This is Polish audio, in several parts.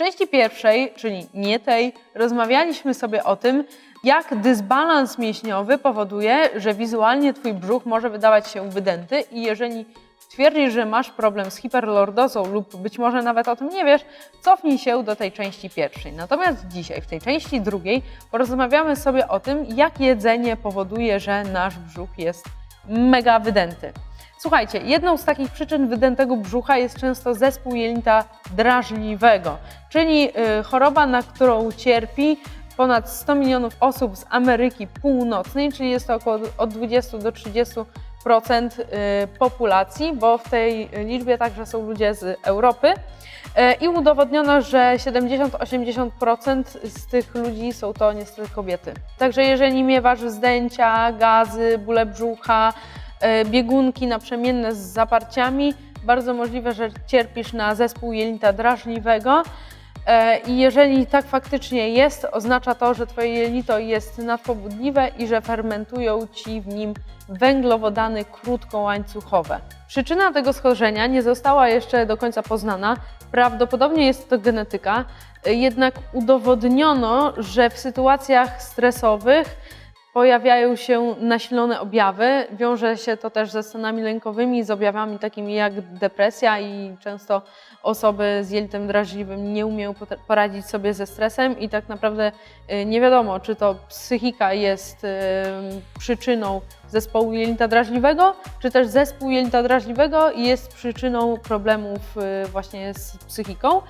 części pierwszej, czyli nie tej, rozmawialiśmy sobie o tym, jak dysbalans mięśniowy powoduje, że wizualnie Twój brzuch może wydawać się wydęty i jeżeli twierdzisz, że masz problem z hiperlordozą lub być może nawet o tym nie wiesz, cofnij się do tej części pierwszej. Natomiast dzisiaj, w tej części drugiej, porozmawiamy sobie o tym, jak jedzenie powoduje, że nasz brzuch jest mega wydęty. Słuchajcie, jedną z takich przyczyn wydętego brzucha jest często zespół jelita drażliwego, czyli y, choroba, na którą cierpi ponad 100 milionów osób z Ameryki Północnej, czyli jest to około od 20 do 30 procent y, populacji, bo w tej liczbie także są ludzie z Europy. Y, I udowodniono, że 70-80% z tych ludzi są to niestety kobiety. Także jeżeli miewasz zdęcia, gazy, bóle brzucha, biegunki naprzemienne z zaparciami, bardzo możliwe, że cierpisz na zespół jelita drażliwego. E, I jeżeli tak faktycznie jest, oznacza to, że Twoje jelito jest nadpobudliwe i że fermentują Ci w nim węglowodany krótkołańcuchowe. Przyczyna tego schorzenia nie została jeszcze do końca poznana. Prawdopodobnie jest to genetyka, e, jednak udowodniono, że w sytuacjach stresowych pojawiają się nasilone objawy. Wiąże się to też ze stanami lękowymi, z objawami takimi jak depresja i często osoby z jelitem drażliwym nie umieją poradzić sobie ze stresem i tak naprawdę y, nie wiadomo, czy to psychika jest y, przyczyną zespołu jelita drażliwego, czy też zespół jelita drażliwego jest przyczyną problemów y, właśnie z psychiką.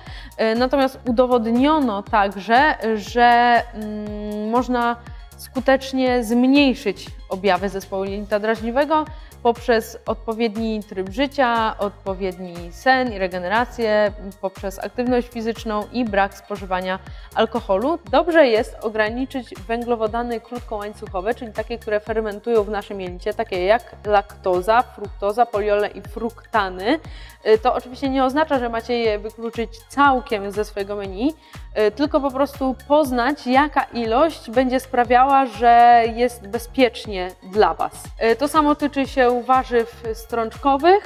Natomiast udowodniono także, że mm, można skutecznie zmniejszyć objawy zespołu jelita drażliwego poprzez odpowiedni tryb życia, odpowiedni sen i regenerację, poprzez aktywność fizyczną i brak spożywania alkoholu. Dobrze jest ograniczyć węglowodany krótkołańcuchowe, czyli takie, które fermentują w naszym jelicie, takie jak laktoza, fruktoza, poliole i fruktany. Y, To oczywiście nie oznacza, że macie je wykluczyć całkiem ze swojego menu, y, tylko po prostu poznać, jaka ilość będzie sprawiała, że jest bezpiecznie dla Was. Y, To samo tyczy się warzyw strączkowych,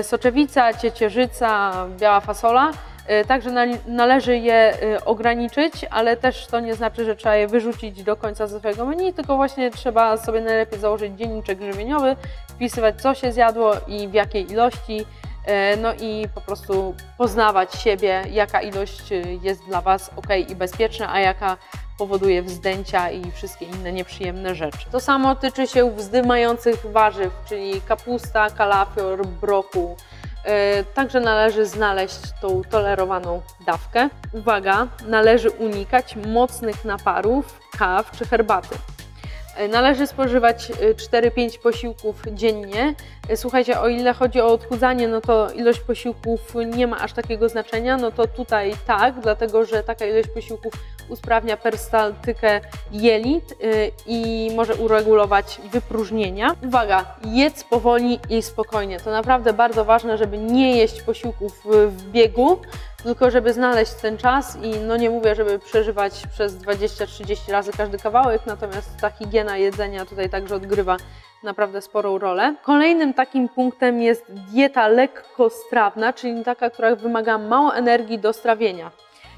y, soczewica, ciecierzyca, biała fasola. Y, Także nal- należy je ograniczyć, ale też to nie znaczy, że trzeba je wyrzucić do końca ze swojego menu, tylko właśnie trzeba sobie najlepiej założyć dzienniczek żywieniowy, wpisywać co się zjadło i w jakiej ilości, e, no i po prostu poznawać siebie, jaka ilość jest dla Was ok i bezpieczna, a jaka powoduje wzdęcia i wszystkie inne nieprzyjemne rzeczy. To samo tyczy się wzdymających warzyw, czyli kapusta, kalafior, brokuł. E, Także należy znaleźć tą tolerowaną dawkę. Uwaga, należy unikać mocnych naparów, kaw czy herbaty. E, Należy spożywać e, 4-5 posiłków dziennie. E, Słuchajcie, o ile chodzi o odchudzanie, no to ilość posiłków nie ma aż takiego znaczenia, no to tutaj tak, dlatego że taka ilość posiłków usprawnia perystyaltykę jelit i może uregulować wypróżnienia. Uwaga, jedz powoli i spokojnie. To naprawdę bardzo ważne, żeby nie jeść posiłków w biegu, tylko żeby znaleźć ten czas i no nie mówię, żeby przeżywać przez 20-30 razy każdy kawałek, natomiast ta higiena jedzenia tutaj także odgrywa naprawdę sporą rolę. Kolejnym takim punktem jest dieta lekkostrawna, czyli taka, która wymaga mało energii do strawienia.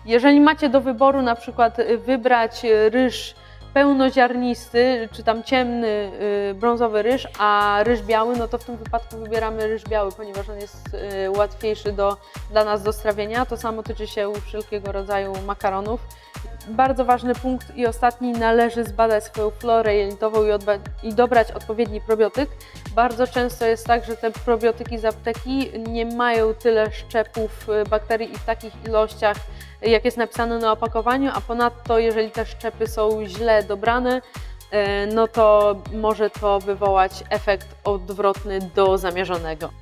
Jeżeli macie do wyboru na przykład wybrać ryż pełnoziarnisty, czy tam ciemny, y, brązowy ryż, a ryż biały, no to w tym wypadku wybieramy ryż biały, ponieważ on jest y, łatwiejszy do, dla nas do strawienia. To samo tyczy się wszelkiego rodzaju makaronów. Bardzo ważny punkt i ostatni, należy zbadać swoją florę jelitową i, i dobrać odpowiedni probiotyk. Bardzo często jest tak, że te probiotyki z apteki nie mają tyle szczepów y, bakterii i w takich ilościach, jak jest napisane na opakowaniu, a ponadto, jeżeli te szczepy są źle dobrane, y, no to może to wywołać efekt odwrotny do zamierzonego.